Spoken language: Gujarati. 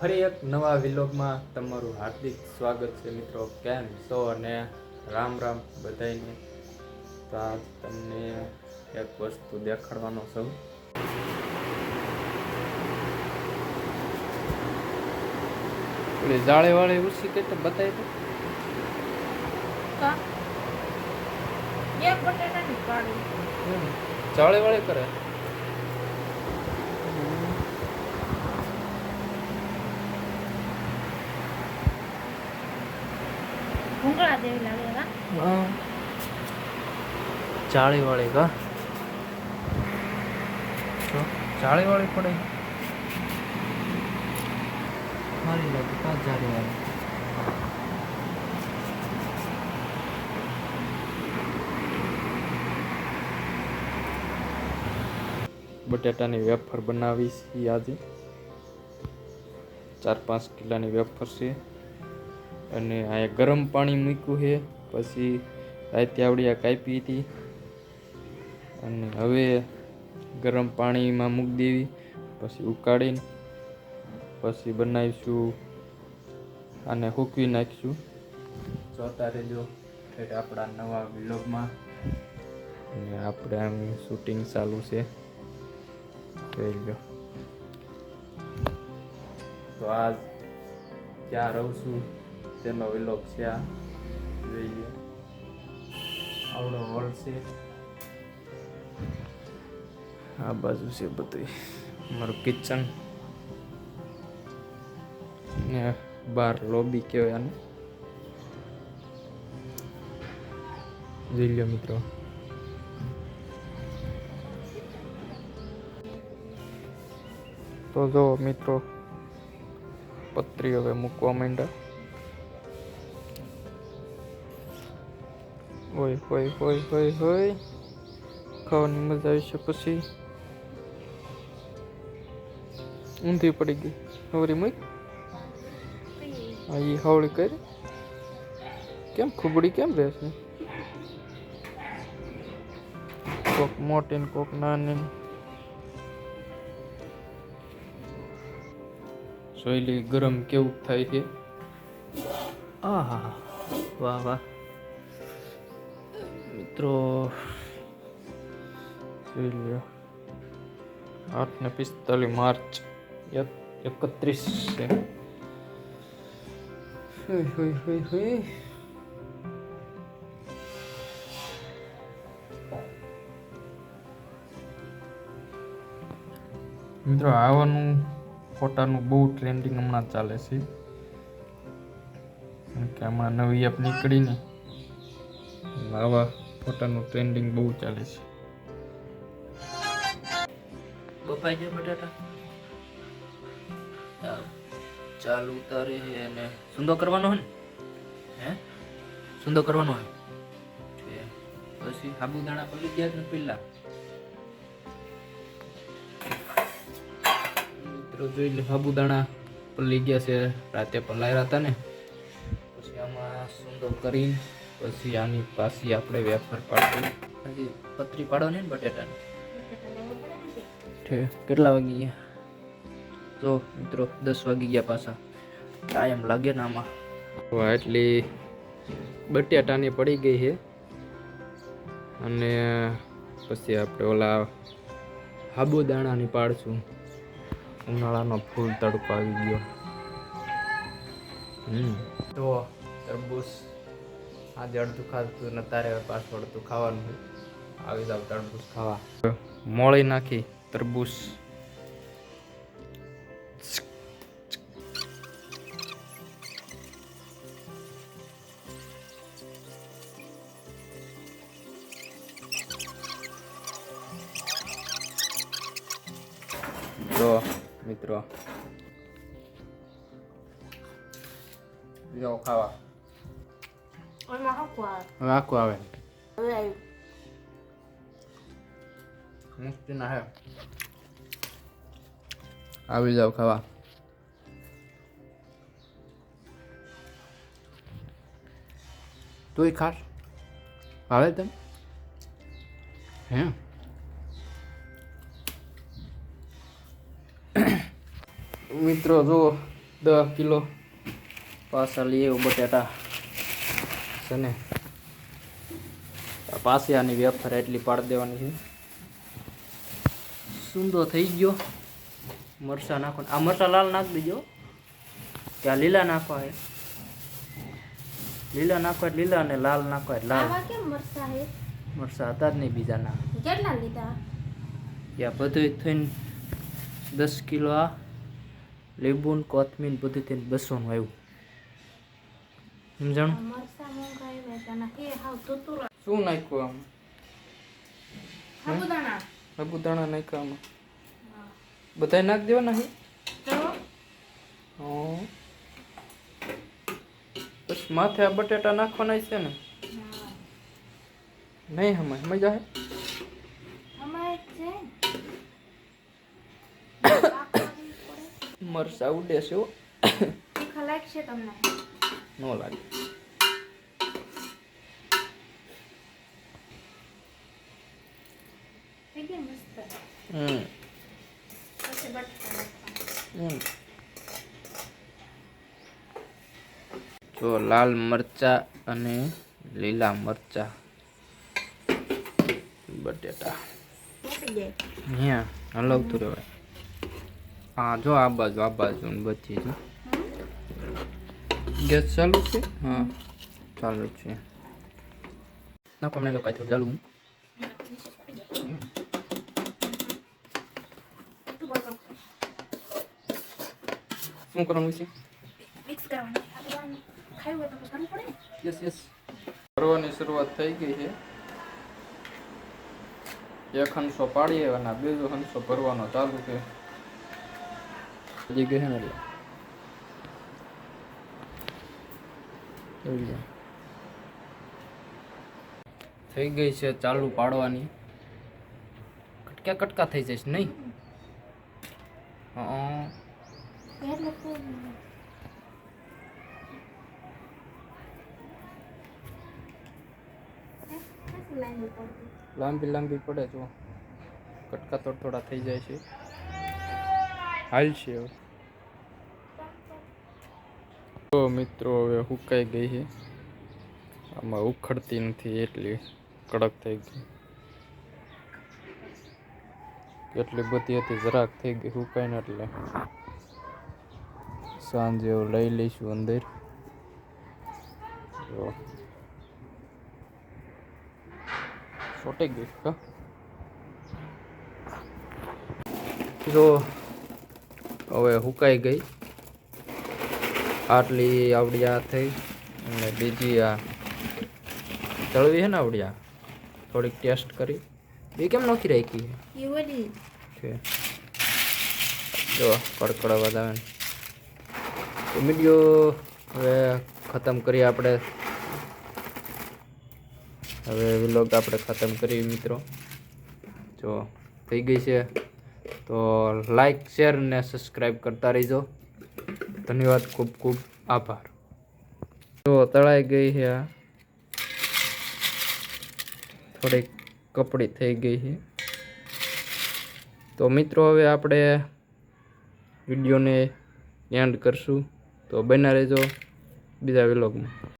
ફરી એક નવા વિલોગમાં તમારું હાર્દિક સ્વાગત છે મિત્રો. કેમ છો અને રામ રામ બધાને તો આજ તમને એક વસ્તુ દેખાડવાનો છું. એટલે જાળે વાળે ઉછી કે તો બતાવી દો. જાળે વાળે કરે. ભૂંગળા જેવી લાગે કા જાળી વાળી કા જો જાળી વાળી પડે મારી લાગે કા જાળી વાળી બટેટાની વેફર બનાવી છે આજે ચાર પાંચ કિલોની વેફર છે અને આ ગરમ પાણી મૂક્યું છે. પછી આવડી આ કાપી હતી. અને હવે ગરમ પાણીમાં મૂકી દેવી. પછી ઉકાળીને પછી બનાવીશું અને સૂકવી નાખીશું. જોતા રહેજો. આપણા નવા વ્લોગમાં. અને આપણે આમ શૂટિંગ ચાલુ છે. જોઈ લો તો આજ ક્યાં રહું છું. તેનો વિલોગ છે આ જોઈએ આવડો હોલ છે આ બાજુ છે બધું મારું કિચન ને બાર લોબી કહેવાય આને જોઈ લો મિત્રો તો જો મિત્રો પત્રી હવે મૂકવા માંડ્યા હોય હોય હોય હોય હોય ખાવાની મજા આવી છે પછી. ઊંધી પડી ગઈ. હવરી મૂક. ઈ હવળી કરી. કેમ ખુબડી કેમ રહેશે? કોક મોટી ને કોક નાની સોયલી ગરમ કેવું થાય છે? આહા વાહ વાહ. મિત્રો આઠ ને પિસ્તાલીસ માર્ચ એક એકત્રીસ છે મિત્રો આવવાનું ફોટાનું બહુ ટ્રેન્ડિંગ હમણાં ચાલે છે કે હમણાં નવી એપ નીકળીને આવા ફોટાનું ટ્રેન્ડિંગ બહુ ચાલે છે. બપાઈ જાય બટાટા. ચાલુ ઉતારે છે અને સુંદો કરવાનો ને? હે? સુંદો કરવાનો હોય? પછી સાબુદાણા પડી ગયા ને પેલા. મિત્રો, જોઈ લે સાબુદાણા પલી ગયા છે. રાતે પલાયરા હતા ને. પછી આમાં સુંદો કરીને પછી આની પાછી આપણે વેફર પાડશું. પછી પતરી પાડવાની ને બટેટાની. ઠે કેટલા વાગી ગયા? તો મિત્રો દસ વાગી ગયા પાછા. ટાઈમ લાગે ને આમાં. એટલી બટેટાની પડી ગઈ છે. અને પછી આપણે ઓલા સાબુદાણાની પાડશું. ઉનાળાનો ફૂલ તડકો આવી ગયો. હમ. તો તરબૂચ આજે અડધું ખાધું ને તારે હવે પાછું અડધું ખાવાનું છે. આવી જાવ તરબૂચ ખાવા. મોળી નાખી, તરબૂચ. તો મિત્રો. જાઓ ખાવા. એમાં હકવા હવે આખું આવે હવે આવ્યું મસ્તી ના હે આવી જાવ ખાવા તુંય ખાસ આવે તને હે મિત્રો જો દસ કિલો પાછા લઈ આવ્યો બટેટા છે ને? આ પાછી આની વેફર એટલી પાડી દેવાની છે. સુંદો થઈ ગયો. મરચાં નાખો આ મરચાં લાલ નાખી દેજો. ત્યાં લીલા નાખવા હે લીલા નાખવા લીલા અને લાલ નાખવા લાલ. મરચાં હતા જ નહીં બીજા ના. કેટલા લીધા? યા બધું થઈને દસ કિલો આ લીંબુ કોથમીર બધું થઈને બસોનું આવ્યું. સમજણ? શું નાખ્યું આમાં? સાબુદાણા સાબુદાણા નાખ્યા આમાં? બધા નાખ દેવાના છે પછી માથે આ બટેટા નાખવાના છે ને? નહીં હમણાં મજા આવે મરસા ઉડે છે ખલાક છે તમને. ન લાગે હમ. હમ. જો લાલ મરચા અને લીલા મરચા બટેટા તૂટી અલગ તો હલવતું રહેવાય હા જો આ બાજુ આ બાજુ બધી જો ગેસ ચાલુ છે? હા ચાલુ છે. નાખો મને લોકો થોડું ચાલુ શું કરવાનું છે? મિક્સ કરવાનું. ખાયું તો કરવું પડે યસ યસ કરવાની શરૂઆત થઈ ગઈ છે. એક હંસો પાડીએ અને આ બીજો હંસો ભરવાનો ચાલુ છે. હજી ગયા એટલે જોઈ લો. થઈ ગઈ છે ચાલુ પાડવાની. કટકા કટકા થઈ જશે નહીં? હા એટલે તો હે? લાઈન ઉપર લાંબી લાંબી પડે જો. કટકા થોડા થોડા થઈ જાય છે. હાલ છે હવે. તો મિત્રો, હવે હુકાઈ ગઈ છે આમાં ઉખડતી નથી, એટલી કડક થઈ ગઈ. કેટલી બધી હતી, જરાક થઈ ગઈ હુકાઈને એટલે. સાંજે લઈ લઈશું અંદર. છોટી ગઈ કા? જો, હવે હુકાઈ ગઈ? આટલી આવડી આ થઈ અને બીજી આ તળવી છે ને આવડી આ થોડીક ટેસ્ટ કરી. એ કેમ નોખી રાખી? છે. જો કડકડા આવે તો વીડિયો હવે ખતમ કરીએ આપણે. હવે વિલોગ આપણે ખતમ કરીએ મિત્રો. જો થઈ ગઈ છે. તો લાઈક શેર ને સબસ્ક્રાઈબ કરતા રહીજો. ધન્યવાદ, ખૂબ ખૂબ આભાર. તો તળાઈ ગઈ છે આ. થોડીક કપડી થઈ ગઈ છે. તો મિત્રો, હવે આપણે વિડીયોને એન્ડ કરશું. તો બના રહેજો બીજા વિલોગમાં.